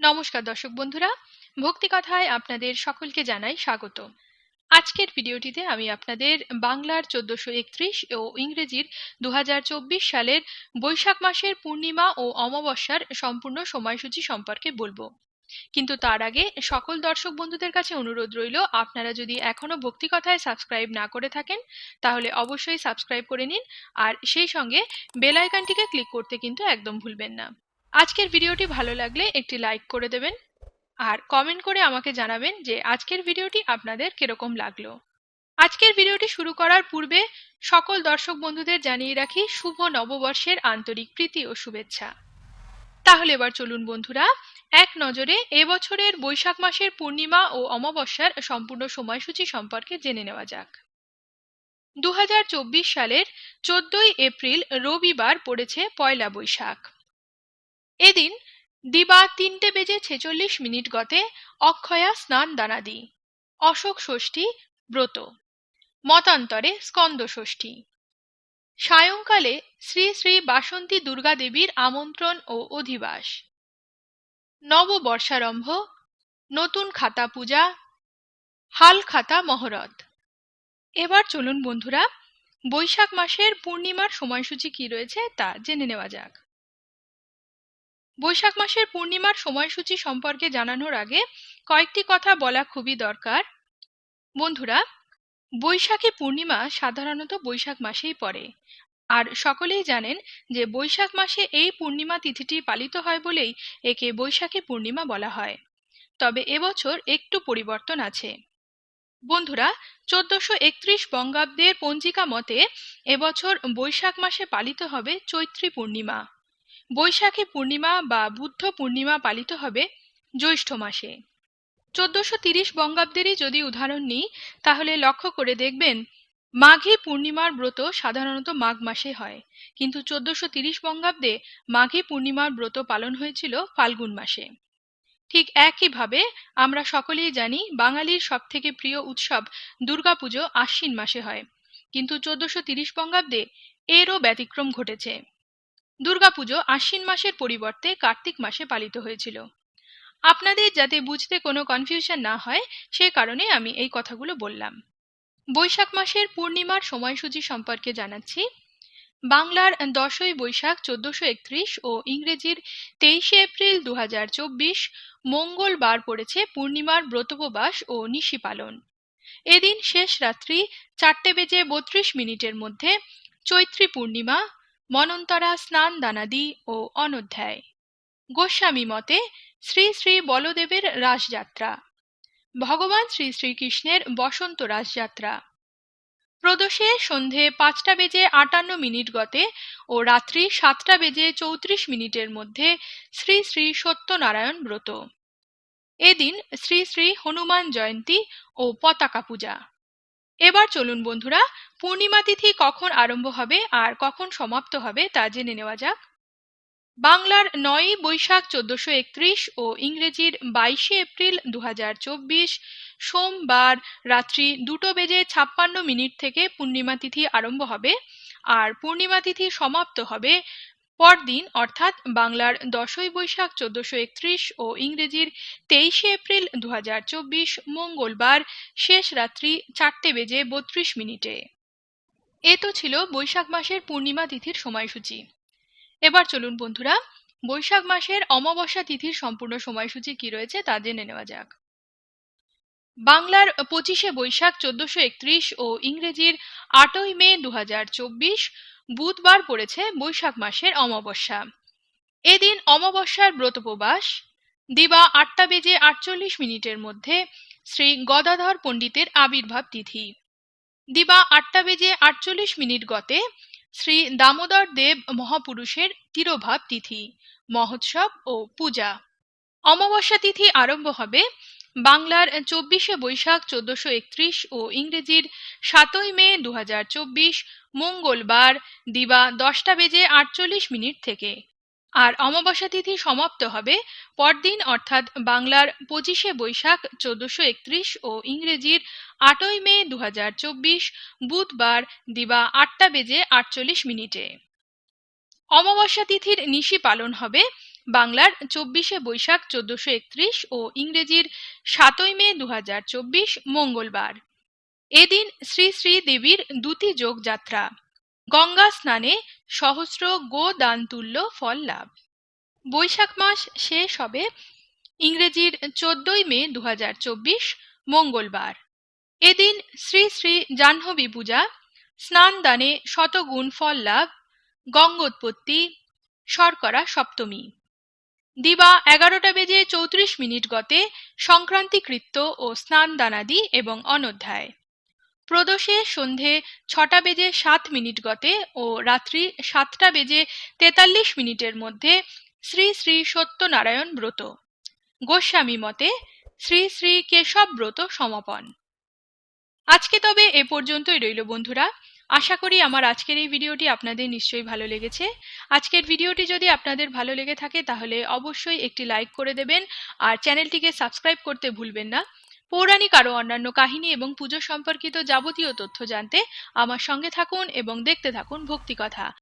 নমস্কার দর্শক বন্ধুরা, ভক্তি কথায় আপনাদের সকলকে জানাই স্বাগত। আজকের ভিডিওটিতে আমি আপনাদের বাংলার চোদ্দশো একত্রিশ ও ইংরেজির দু হাজার চব্বিশ সালের বৈশাখ মাসের পূর্ণিমা ও অমাবস্যার সম্পূর্ণ সময়সূচি সম্পর্কে বলব। কিন্তু তার আগে সকল দর্শক বন্ধুদের কাছে অনুরোধ রইল, আপনারা যদি এখনও ভক্তি কথায় সাবস্ক্রাইব না করে থাকেন, তাহলে অবশ্যই সাবস্ক্রাইব করে নিন, আর সেই সঙ্গে বেল আইকনটিকে ক্লিক করতে কিন্তু একদম ভুলবেন না। আজকের ভিডিওটি ভালো লাগলে একটি লাইক করে দেবেন আর কমেন্ট করে আমাকে জানাবেন যে আজকের ভিডিওটি আপনাদের কীরকম লাগল। আজকের ভিডিওটি শুরু করার পূর্বে সকল দর্শক বন্ধুদের জানিয়ে রাখি, শুভ নববর্ষের আন্তরিক প্রীতি ও শুভেচ্ছা। তাহলে এবার চলুন বন্ধুরা, এক নজরে এবছরের বৈশাখ মাসের পূর্ণিমা ও অমাবস্যার সম্পূর্ণ সময়সূচি সম্পর্কে জেনে নেওয়া যাক। দু হাজার চব্বিশ সালের চোদ্দই এপ্রিল রবিবার পড়েছে পয়লা বৈশাখ। এদিন দিবা তিনটে বেজে ছেচল্লিশ মিনিট গতে অক্ষয়া স্নান দানাদি অশোক ষষ্ঠী, ব্রত। মতান্তরে স্কন্দ ষষ্ঠী। সায়ংকালে শ্রী শ্রী বাসন্তী দুর্গা দেবীর আমন্ত্রণ ও অধিবাস। নববর্ষারম্ভ, নতুন খাতা পূজা, হাল খাতা মহরত এবার চলুন বন্ধুরা, বৈশাখ মাসের পূর্ণিমার সময়সূচি কি রয়েছে তা জেনে নেওয়া যাক। বৈশাখ মাসের পূর্ণিমার সময়সূচি সম্পর্কে জানানোর আগে কয়েকটি কথা বলা খুবই দরকার। বন্ধুরা, বৈশাখী পূর্ণিমা সাধারণত বৈশাখ মাসেই পড়ে। আর সকলেই জানেন যে বৈশাখ মাসে এই পূর্ণিমা তিথিটি পালিত হয় বলেই একে বৈশাখী পূর্ণিমা বলা হয়। তবে এবছর একটু পরিবর্তন আছে। বন্ধুরা, চোদ্দশো একত্রিশ বঙ্গাব্দের পঞ্জিকা মতে এবছর বৈশাখ মাসে পালিত হবে চৈত্রী পূর্ণিমা। বৈশাখী পূর্ণিমা বা বুদ্ধ পূর্ণিমা পালিত হবে জ্যৈষ্ঠ মাসে। চোদ্দশো তিরিশ বঙ্গাব্দেরই যদি উদাহরণ নিই, তাহলে লক্ষ্য করে দেখবেন, মাঘী পূর্ণিমার ব্রত সাধারণত মাঘ মাসে হয়। কিন্তু চোদ্দশো তিরিশ বঙ্গাব্দে মাঘী পূর্ণিমার ব্রত পালন হয়েছিল ফাল্গুন মাসে। ঠিক একইভাবে আমরা সকলেই জানি, বাঙালির সব থেকে প্রিয় উৎসব দুর্গাপুজো আশ্বিন মাসে হয়। কিন্তু চোদ্দশো তিরিশ বঙ্গাব্দে এরও ব্যতিক্রম ঘটেছে। দুর্গাপুজো আশ্বিন মাসের পরিবর্তে কার্তিক মাসে পালিত হয়েছিল। আপনাদের যাতে বুঝতে কোনো কনফিউশন না হয়, সে কারণে আমি এই কথাগুলো বললাম। বৈশাখ মাসের পূর্ণিমার সময়সূচি সম্পর্কে জানাচ্ছি। বাংলার দশই বৈশাখ চোদ্দশো একত্রিশ ও ইংরেজির তেইশে এপ্রিল দু হাজার চব্বিশ মঙ্গলবার পড়েছে পূর্ণিমার ব্রতোপবাস ও নিশি পালন। এদিন শেষ রাত্রি চারটে বেজে বত্রিশ মিনিটের মধ্যে চৈত্রী পূর্ণিমা মনন্তরা স্নান দানাদি ও অনধ্যায়। গোস্বামী মতে শ্রী শ্রী বলদেবের রাসযাত্রা। ভগবান শ্রী শ্রীকৃষ্ণের বসন্ত রাসযাত্রা। প্রদোষে সন্ধে পাঁচটা বেজে আটান্ন মিনিট গতে ও রাত্রি সাতটা বেজে চৌত্রিশ মিনিটের মধ্যে শ্রী শ্রী সত্যনারায়ণ ব্রত। এদিন শ্রী শ্রী হনুমান জয়ন্তী ও পতাকা পূজা। এবার চলুন বন্ধুরা, পূর্ণিমা তিথি কখন আরম্ভ হবে আর কখন সমাপ্ত হবে তা জেনে নেওয়া যাক। বাংলার নয়ই বৈশাখ চোদ্দশো একত্রিশ ও ইংরেজির বাইশে এপ্রিল দু হাজার চব্বিশ, সোমবার রাত্রি দুটো বেজে ছাপ্পান্ন মিনিট থেকে পূর্ণিমা তিথি আরম্ভ হবে। আর পূর্ণিমা তিথি সমাপ্ত হবে পরদিন, অর্থাৎ বাংলার দশই বৈশাখ চোদ্দশো একত্রিশ ও ইংরেজির তেইশে এপ্রিল দু মঙ্গলবার শেষ রাত্রি চারটে বেজে বত্রিশ মিনিটে। এ তো ছিল বৈশাখ মাসের পূর্ণিমা তিথির সময়সূচি। এবার চলুন বন্ধুরা, বৈশাখ মাসের অমাবস্যা তিথির সম্পূর্ণ সময়সূচি কি রয়েছে তা জেনে নেওয়া যাক। বাংলার পঁচিশে বৈশাখ চোদ্দশো একত্রিশ ও ইংরেজির আটই মে দু হাজার চব্বিশ বুধবার পড়েছে বৈশাখ মাসের অমাবস্যা। এদিন অমাবস্যার ব্রতোপবাস দিবা আটটা বেজে আটচল্লিশ মিনিটের মধ্যে শ্রী গদাধর পণ্ডিতের আবির্ভাব তিথি। দিবা আটটা বেজে আটচল্লিশ মিনিট গতে শ্রী দামোদর দেব মহাপুরুষের তিরোভাব তিথি, মহোৎসব ও পূজা। অমাবস্যা তিথি আরম্ভ হবে বাংলার চব্বিশে বৈশাখ চোদ্দশো একত্রিশ ও ইংরেজির সাতই মে দু হাজার চব্বিশ মঙ্গলবার দিবা দশটা বেজে আটচল্লিশ মিনিট থেকে। আর অমাবস্যা তিথি সমাপ্ত হবে পরদিন, অর্থাৎ বাংলার পঁচিশে বৈশাখ চোদ্দশো একত্রিশ ও ইংরেজির আটই মে দু হাজার চব্বিশ বুধবার দিবা আটটা বেজে আটচল্লিশ মিনিটে। অমাবস্যা তিথির নিশি পালন হবে বাংলার চব্বিশে বৈশাখ চোদ্দশো একত্রিশ ও ইংরেজির সাতই মে দু মঙ্গলবার। এদিন শ্রী শ্রী দেবীর দুটি যোগ যাত্রা। গঙ্গা স্নানে সহস্র গো দান তুল্য ফল লাভ। বৈশাখ মাস শেষ হবে ইংরেজির চোদ্দই মে দু হাজার চব্বিশ মঙ্গলবার। এদিন শ্রী শ্রী জাহ্নবী পূজা, স্নান দানে শতগুণ ফল লাভ, গঙ্গোৎপত্তি, শর্করা সপ্তমী। দিবা এগারোটা বেজে চৌত্রিশ মিনিট গতে সংক্রান্তি কৃত্য ও স্নান দানাদি এবং অনধ্যায়। প্রদোষে সন্ধে ছটা বেজে সাত মিনিট গতে ও রাত্রি সাতটা বেজে তেতাল্লিশ মিনিটের মধ্যে শ্রী শ্রী সত্যনারায়ণ ব্রত। গোস্বামী মতে শ্রী শ্রী কেশব ব্রত সমাপন। আজকে তবে এ পর্যন্তই রইল বন্ধুরা। আশা করি আমার আজকের এই ভিডিওটি আপনাদের নিশ্চয়ই ভালো লেগেছে। আজকের ভিডিওটি যদি আপনাদের ভালো লেগে থাকে, তাহলে অবশ্যই একটি লাইক করে দেবেন আর চ্যানেলটিকে সাবস্ক্রাইব করতে ভুলবেন না। পৌরাণিক আরও অন্যান্য কাহিনী এবং পুজো সম্পর্কিত যাবতীয় তথ্য জানতে আমার সঙ্গে থাকুন এবং দেখতে থাকুন ভক্তিকথা।